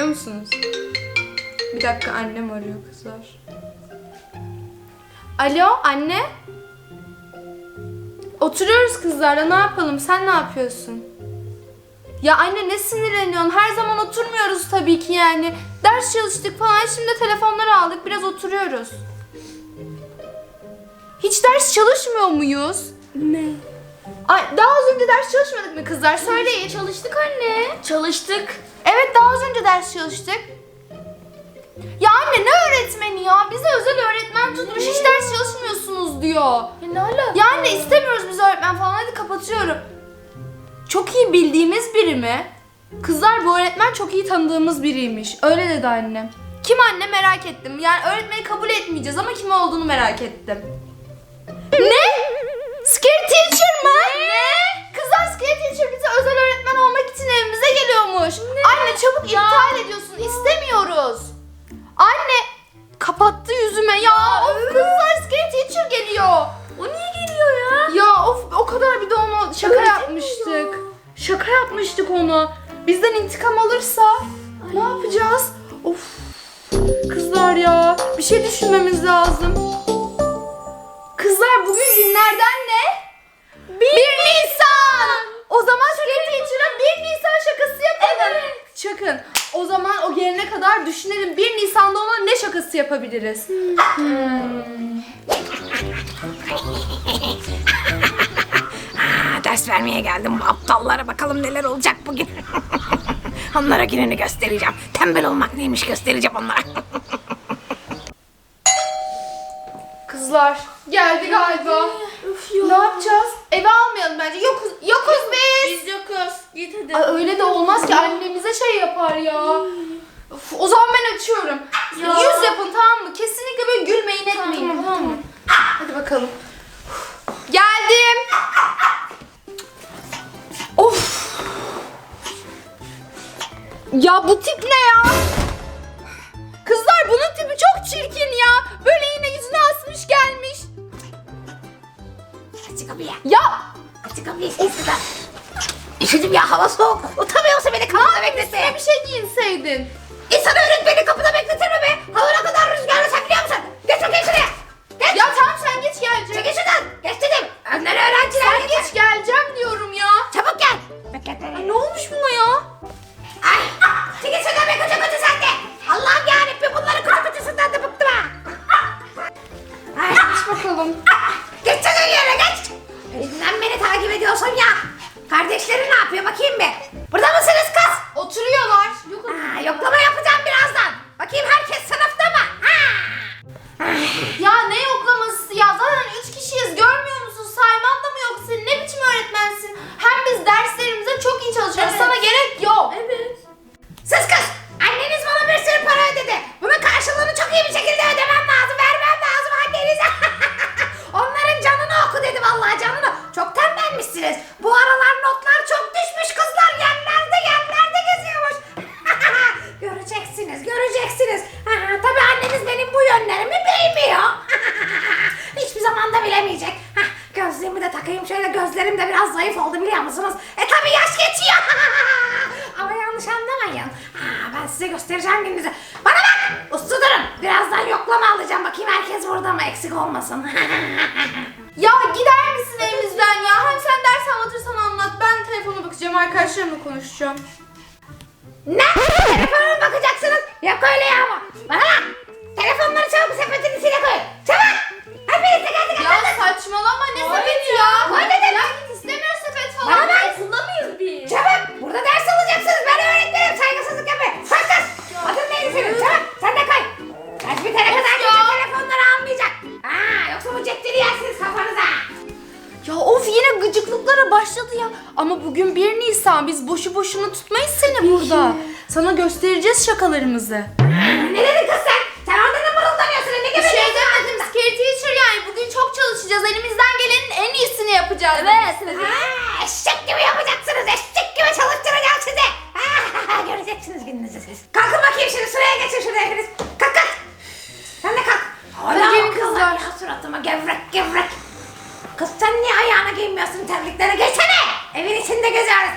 biliyor musunuz? Bir dakika annem arıyor kızlar. Alo anne. Oturuyoruz kızlarla ne yapalım sen ne yapıyorsun? Ya anne ne sinirleniyorsun? Her zaman oturmuyoruz tabii ki yani. Ders çalıştık falan şimdi telefonları aldık biraz oturuyoruz. Hiç ders çalışmıyor muyuz? Ne? Ay, daha az önce ders çalışmadık mı kızlar? Söyleyin. Çalıştık anne. Çalıştık. Evet daha az önce ders çalıştık. Ya anne ne öğretmeni ya? Bize özel öğretmen tutmuş hiç ders çalışmıyorsunuz diyor. Ya ne alaka? Ya anne istemiyoruz biz öğretmen falan hadi kapatıyorum. Çok iyi bildiğimiz biri mi? Kızlar bu öğretmen çok iyi tanıdığımız biriymiş. Öyle dedi annem. Kim anne merak ettim. Yani öğretmeni kabul etmeyeceğiz ama kim olduğunu merak ettim. Ne? Scary teacher mı? Ne? Kızlar scary teacher bize özel öğretmen olmak için evimize geliyormuş. Anne çabuk iptal ediyorsun. İstemiyoruz. Anne kapattı yüzüme ya. Of kızlar scary teacher geliyor. O niye geliyor ya? Ya of o kadar bir de onu şaka yapmıştık. Şaka yapmıştık onu. Bizden intikam alırsa ne yapacağız? Of kızlar ya bir şey düşünmemiz lazım. Kızlar bugün günlerden ne? 1 Nisan. O zaman Scary Teacher'a 1 Nisan şakası yapalım. Çakın. O zaman o gelene kadar düşünelim 1 Nisan'da ona ne şakası yapabiliriz? Hmm. Ha, ders vermeye geldim bu aptallara bakalım neler olacak bugün. onlara gününü göstereceğim. Tembel olmak neymiş göstereceğim onlara. Kızlar geldi galiba. Ne yapacağız? Eve almayalım bence. Yokuz, yokuz biz. Biz yokuz. Git hadi. Ay, öyle de olmaz ki annemize şey yapar ya. Of, o zaman ben açıyorum. Ya. Yüz yapın tamam mı? Kesinlikle böyle gülmeyin etmeyin Tamam, tamam, mı? Hadi bakalım. Geldim. Of. Ya bu tip ne ya? Kızlar bunun tipi Üşüdüm ya hava soğuk. Utanmıyorsa beni kapıda beklesin. bir şey giyinseydin. İnsan takayım şöyle gözlerim de biraz zayıf oldu biliyor musunuz? E tabii yaş geçiyor. Ama yanlış anlamayın. Ha, ben size göstereceğim gününüzü. Bana bak! Uslu durun. Birazdan yoklama alacağım. Bakayım herkes burada mı? Eksik olmasın. Ya gider misin evimizden ya? Hem sen ders anlatırsan anlat. Ben telefona bakacağım. Arkadaşlarımla konuşacağım. ne? Telefona mı bakacaksınız? Yok öyle ya ama. Bana bak! Telefonları çabuk sepetin içine koyun. Hepiniz teker teker Ya saçmalama ne sepeti ya. dedim. Ya git istemiyor sepet Bana falan. bak! Okullamayız biz. Çabuk! Burada ders alacaksınız. Ben öğretmenim. Saygısızlık yapmayın. Kalk kız! Adın neydi senin? Çabuk! Sen de koy. Ders bitene kadar kimse telefonları almayacak. Aa, yoksa bu ceddini yersiniz kafanıza. Ya of yine gıcıklıklara başladı ya. Ama bugün 1 Nisan biz boşu boşuna tutmayız seni burada. Sana göstereceğiz şakalarımızı. Ne dedin kız sen? Sen orada ne mırıldanıyorsun? Ne Bir gibi şey demedim scary teacher yani bugün çok çalışacağız. Elimizden gelenin en yapacağız. Evet. Ha, eşek gibi yapacaksınız. Eşek gibi çalıştıracağım sizi. Ha, göreceksiniz gününüzü siz. Kalkın bakayım şimdi sıraya geçin şuraya hepiniz. Kalk kalk. Sen de kalk. Hala gelin kızlar. Ya suratıma gevrek gevrek. Kız sen niye ayağına giymiyorsun terlikleri? Geçsene. Evin içinde geziyoruz.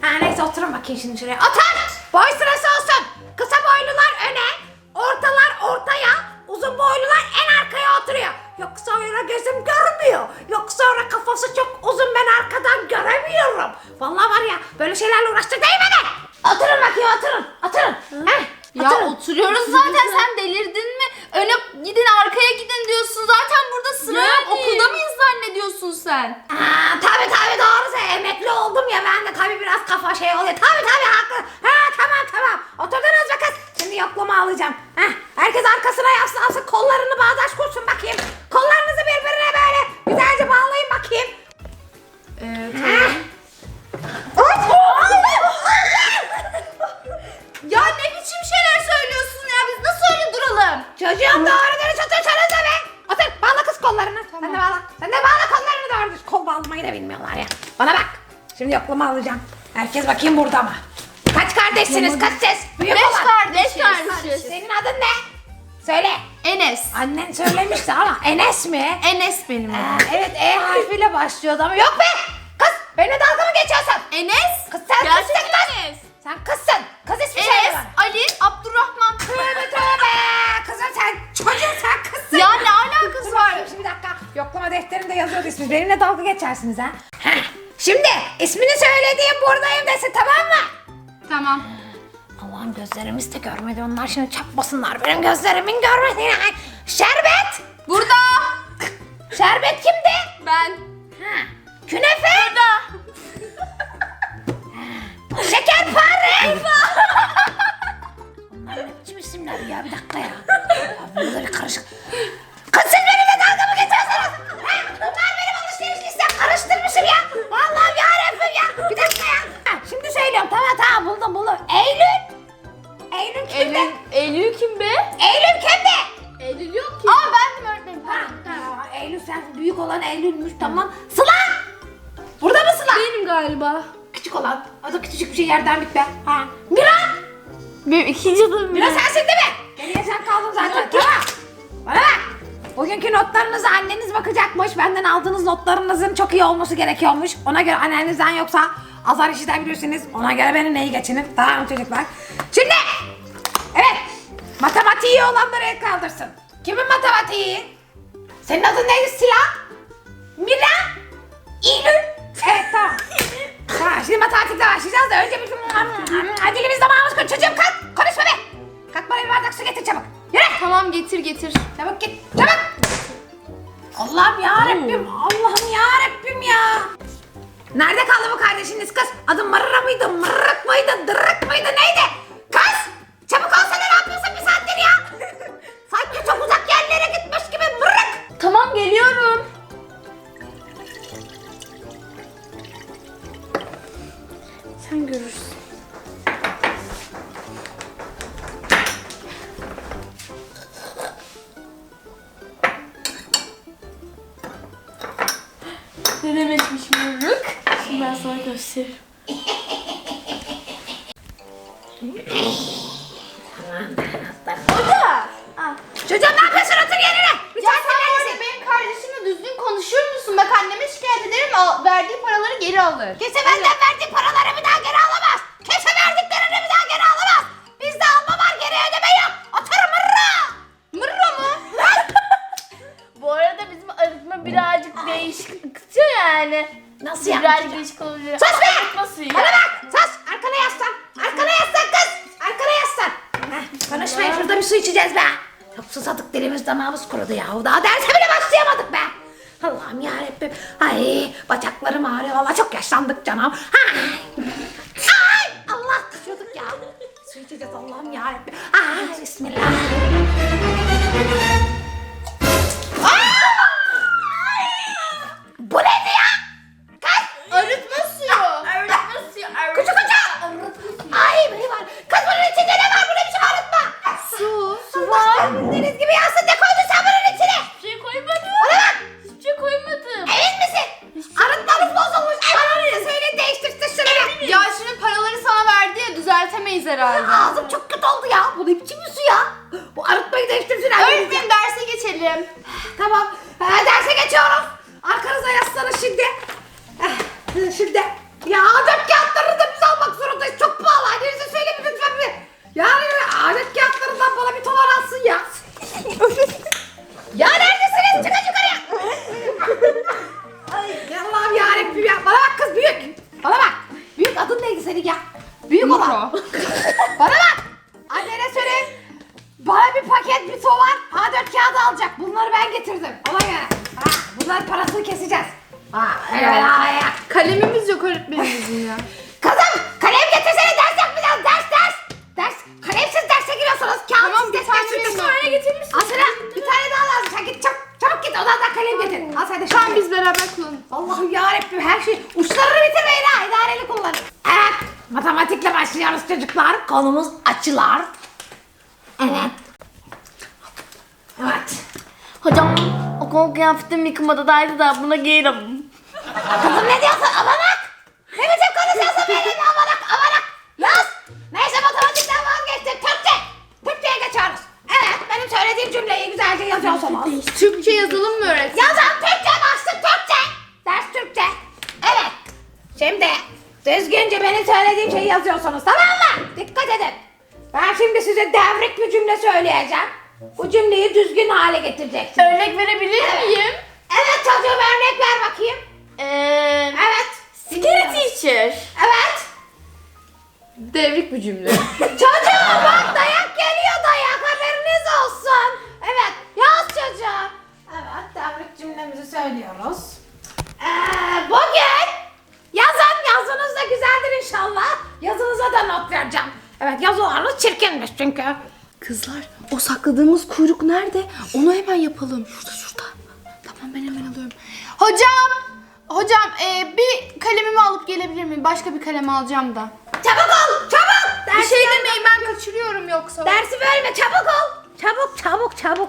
Ha neyse oturun bakayım şimdi şuraya. Otur! Boy sırası olsun. Kısa boylular öne, ortalar ortaya, uzun boylular en arkaya oturuyor. Yoksa öyle gözüm görmüyor. Yoksa öyle kafası çok uzun ben arkadan göremiyorum. Vallahi var ya böyle şeylerle uğraştı değil beni. Oturun bakayım oturun. Oturun. Heh, Ya oturun. oturuyoruz zaten sen delirdin mi? Öne gidin arkaya gidin diyorsun. Zaten burada sıra yok. Yani. Okulda mıyız zannediyorsun sen? Aa, tabii tabii doğru sen emekli oldum ya ben de tabii biraz kafa şey oluyor. Tabii tabii haklı. Ha tamam tamam. Oturdunuz mu kız? Şimdi yoklama alacağım. Heh, herkes arkasına yaslansın kollarını yoklama alacağım. Herkes bakayım burada mı? Kaç kardeşsiniz? Kaç ses? Büyük Beş olan. kardeşiz. Senin adın ne? Söyle. Enes. Annen söylemişti ama Enes mi? Enes benim adım. evet E harfiyle başlıyordu ama yok be. Kız benimle dalga mı geçiyorsun? Enes. Kız sen Gerçekten kızsın kız. Enes. Sen kızsın. Kız ismi söyle Enes, bana. Ali, Abdurrahman. Tövbe tövbe. Kızım sen çocuğum sen kızsın. Ya ne alakası Dur var? bakayım şimdi bir dakika. Yoklama defterinde yazıyordu ismi. Benimle dalga geçersiniz ha. Şimdi ismini söylediğim buradayım desin tamam mı? Tamam. Allah'ım gözlerimiz de görmedi. Onlar şimdi çarpmasınlar benim gözlerimin görmediğine. Şerbet. Burada. Şerbet kimdi? Tamam. Sıla. Burada mı Sıla? Benim galiba. Küçük olan. O da küçücük bir şey yerden bit be. Ha. Mira. Benim ikinci adım Mira sensin değil mi? Geriye sen kaldın zaten. Tamam. Bana bak. Bugünkü notlarınıza anneniz bakacakmış. Benden aldığınız notlarınızın çok iyi olması gerekiyormuş. Ona göre annenizden yoksa azar işitebilirsiniz. Ona göre benimle iyi geçinin. Tamam mı çocuklar? Şimdi. Evet. Matematiği iyi olanlar el kaldırsın. Kimin matematiği iyi? Senin adın neydi Silah? Mira? İlül? Evet tamam. tamam şimdi matematikle başlayacağız da önce bir dilimiz damağımız koy. Çocuğum kalk. Konuşma be. Kalk bana bir bardak su getir çabuk. Yürü. Tamam getir getir. Çabuk git. Çabuk. Allah'ım ya Rabbim. Allah'ım ya Rabbim ya. Nerede kaldı bu kardeşiniz kız? Adı Mırra mıydı? Mırrık mıydı? Dırrık mıydı? Neydi? Kız! Çabuk olsana ne yapıyorsun bir saattir ya? Sanki çok uzak yerlere gitmiş gibi mırrık. Tamam geliyorum. Sen görürsün. Ne demekmiş mırrık? Şimdi ben sana gösteririm. Kıtıyor yani. Nasıl yani? Birazcık değişik olabilir. Sus be! Arıtma suyu. Bana bak! Sus! Arkana yaslan! Arkana yaslan kız! Arkana yaslan! Heh, konuşmayın şurada bir su içeceğiz be! Çok susadık dilimiz damağımız kurudu ya. Daha derse bile başlayamadık be! Allah'ım yarabbim. Ay bacaklarım ağrıyor valla çok yaşlandık canım. Ay, Ay Allah düşüyorduk ya. Su içeceğiz Allah'ım yarabbim. Ay bismillah. Leave Olan. Bana bak. Annene söyle. Bana bir paket bir var. A4 kağıdı alacak. Bunları ben getirdim. Ona göre. Ha, bunların parasını keseceğiz. Ha, evet, ha, ya. Kalemimiz yok öğretmenimizin ya. Kızım kalem getirsene ders yapmayacağız. Ders ders. Ders. Kalemsiz derse giriyorsunuz. Kağıtsız Tamam, bir ders tane geçiyorsunuz. verin. Tane getirmişsin. Al sana bir tane daha lazım. Sen git çabuk, çabuk git odandan kalem getir. Al sen de şunu. Tamam biz beraber kullanırız. Allah'ım yarabbim her şey uçlarını bitirmeyin ha idareli kullanın. Evet matematikle başlıyoruz çocuklar. Konumuz açılar. Evet. Evet. Hocam okul kıyafetim yıkımadaydı da buna giyerim. Kızım ne diyorsun amanak? Ne biçim konuşuyorsun benimle amanak amanak? Yaz. Neyse matematikten vazgeçtim. Türkçe. Türkçe'ye geçiyoruz. Evet benim söylediğim cümleyi güzelce yazıyorsunuz. Türkçe yazalım mı öğretmen? Yazan Türkçe başlık Türkçe. Ders Türkçe. Evet. Şimdi düzgünce benim söylediğim şeyi yazıyorsunuz tamam size devrik bir cümle söyleyeceğim. Bu cümleyi düzgün hale getireceksiniz. Örnek verebilir miyim? Evet çocuğum örnek ver bakayım. Eee... Evet. Scary teacher. Evet. Devrik bir cümle. Çocuğum bak dayak geliyor dayak haberiniz olsun. Evet yaz çocuğum. Evet devrik cümlemizi söylüyoruz. Ee, bugün yazan yazınız da güzeldir inşallah. Yazınıza da not vereceğim. Evet yazılarınız çirkinmiş çünkü. Kızlar o sakladığımız kuyruk nerede? Onu hemen yapalım. Şurada şurada. Tamam ben hemen alıyorum. Hocam! Hocam e, bir kalemimi alıp gelebilir miyim? Başka bir kalem alacağım da. Çabuk ol çabuk. Bir Dersi şey demeyin ben kaçırıyorum yoksa. Dersi bölme çabuk ol. Çabuk çabuk çabuk.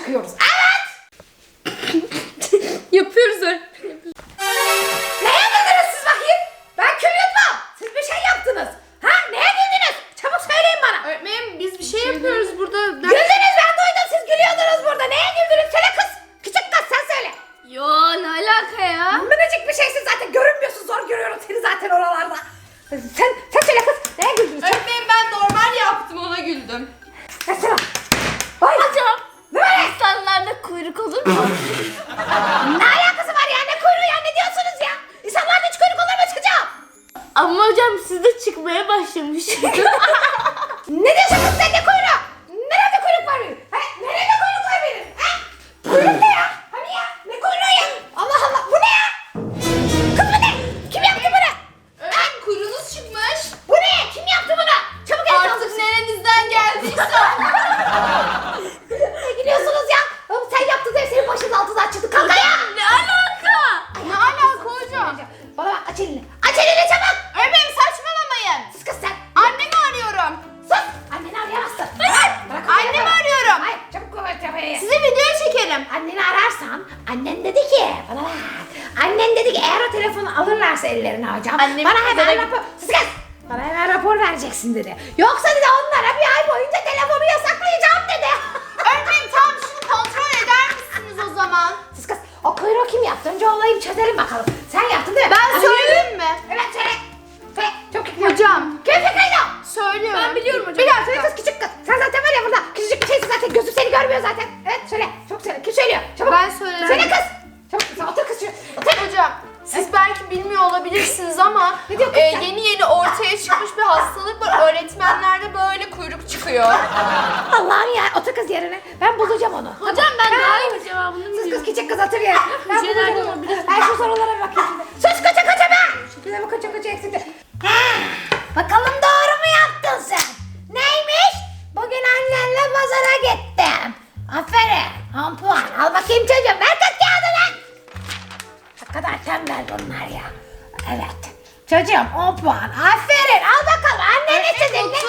Çakıyoruz. Evet! Yapıyoruz öğretmenim. Neye güldünüz siz bakayım? Ben kül yutmam. Siz bir şey yaptınız. Ha? Neye güldünüz? Çabuk söyleyin bana. Öğretmenim biz bir şey yapıyoruz burada. Güldünüz ben duydum siz gülüyordunuz burada. Neye güldünüz? Söyle kız. Küçük kız sen söyle. Yo ne alaka ya? Minicik bir şeysin zaten görünmüyorsun zor görüyorum seni zaten oralarda. Sen, Annem bana hemen rapor, Sus kız! bana hemen rapor vereceksin dedi. Yoksa bakayım çocuğum. Ver kız kağıdını. Ne kadar tembel bunlar ya. Evet. Çocuğum 10 puan. Aferin. Al bakalım. İstedi. Ne? Notumu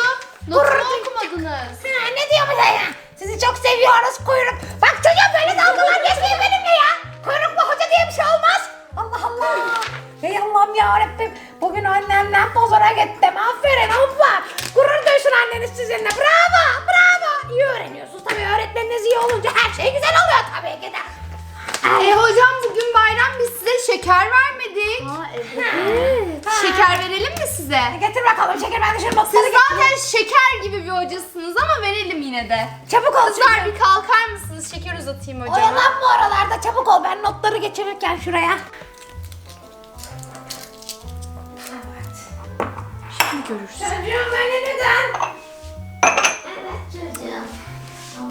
Gurur duy- okumadınız. Ha, ne diyor bu da ya? Sizi çok seviyoruz kuyruk. Bak çocuğum böyle dalgalar geçmeyin benimle ya. Kuyruklu hoca diye bir şey olmaz. Allah Allah. Ey Allah'ım ya Rabbim. Bugün annemle pazara gittim. Aferin abla. Gurur duysun anneniz sizinle. Bravo. Bravo. İyi öğreniyorsunuz. Tabii öğretmeniniz iyi olunca her şey güzel oluyor tabii ki de. E hocam bugün bayram biz size şeker vermedik. Aa evet. Şeker verelim mi size? Getir bakalım şeker ben notları Siz getireyim. zaten şeker gibi bir hocasınız ama verelim yine de. Çabuk ol Kızlar bir kalkar mısınız? Şeker uzatayım hocama. Oyalanma oralarda çabuk ol ben notları geçirirken şuraya. Görürsün. Çocuğum beni neden?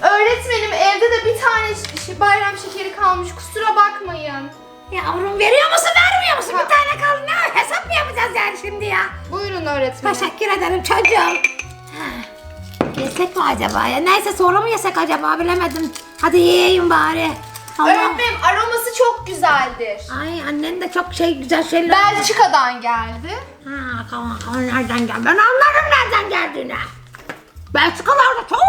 Öğretmenim evde de bir tane ş- ş- bayram şekeri kalmış. Kusura bakmayın. Yavrum veriyor musun vermiyor musun? Bir tane kaldı ne hesap mı yapacağız yani şimdi ya? Buyurun öğretmenim. Teşekkür ederim çocuğum. Ha, Yesek mi acaba ya? Neyse sonra mı yesek acaba bilemedim. Hadi yiyeyim bari. Allah. Öğretmenim aroması çok güzeldir. Ay annen de çok şey güzel şeyler. Belçika'dan geldi. Ha tamam tamam nereden geldi? Ben anlarım nereden geldiğini. Belçikalarda çok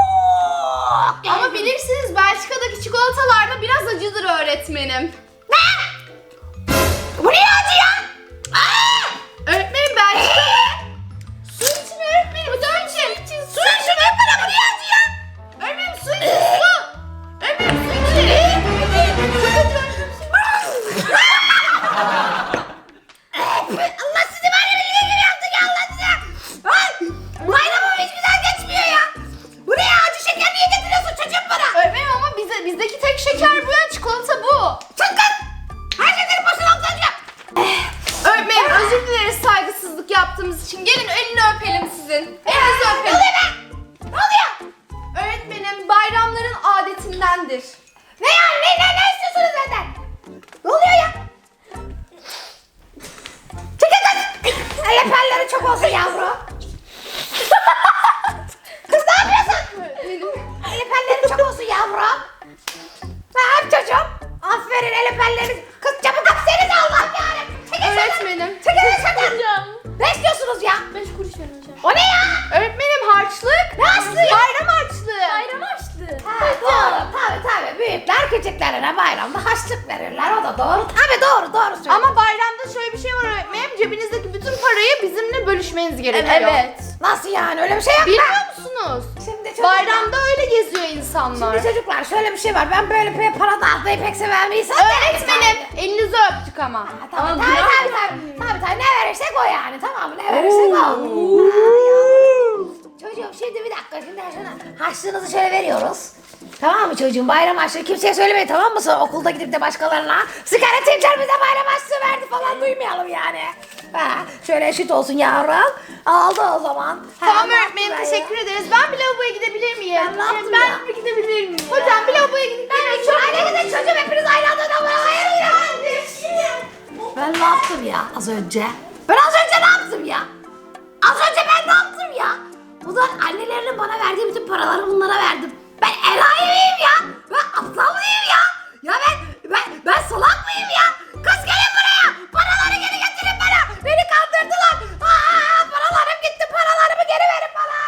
Ama bilirsiniz Belçika'daki çikolatalar da biraz acıdır öğretmenim. Bizdeki tek şeker kuruş verin hocam. O ne ya? Öğretmenim harçlık. Ne harçlığı? Bayram harçlığı. Bayram açtı. Ha, doğru tabi tabi büyükler küçüklerine bayramda harçlık verirler o da doğru tabi doğru doğru söylüyorsun. Ama bayramda şöyle bir şey var öğretmenim. Cebinizdeki bütün parayı bizimle bölüşmeniz gerekiyor. Evet. Nasıl yani öyle bir şey yok Bilmiyor mu? musunuz? Şimdi çocuklar, Bayramda öyle geziyor insanlar. Şimdi çocuklar şöyle bir şey var ben böyle para dağıtmayı pek seven bir insan Öğretmenim elinizi öptük ama. Ha, Tabii tabii tabii tabii tabii ne verirsek o yani tamam mı ne verirsek o. Çocuğum şimdi bir dakika şimdi şuna harçlığınızı şöyle veriyoruz. Tamam mı çocuğum bayram harçlığı kimseye söylemeyin tamam mı? Sonra okulda gidip de başkalarına sigara tüccar bize bayram harçlığı verdi falan duymayalım yani. Ha, şöyle eşit olsun yavrum. Aldı o zaman. Tamam Ha, öğretmenim teşekkür ederiz. Ben bir lavaboya gidebilir miyim? Ben ne yaptım ben ya? bir gidebilir miyim? Hocam bir lavaboya gidip gelin. Çok Aile gidin çocuğum hepiniz aynı anda da hayır Ben ben ne yaptım ya az önce? Ben az önce ne yaptım ya? Az önce ben ne yaptım ya? Bunlar annelerinin bana verdiği bütün paraları bunlara verdim. Ben enayi miyim ya? Ben aptal mıyım ya? Ya ben, ben, ben salak mıyım ya? Kız gelin buraya. Paraları geri getirin bana. Beni kandırdılar. Aa, paralarım gitti. Paralarımı geri verin bana.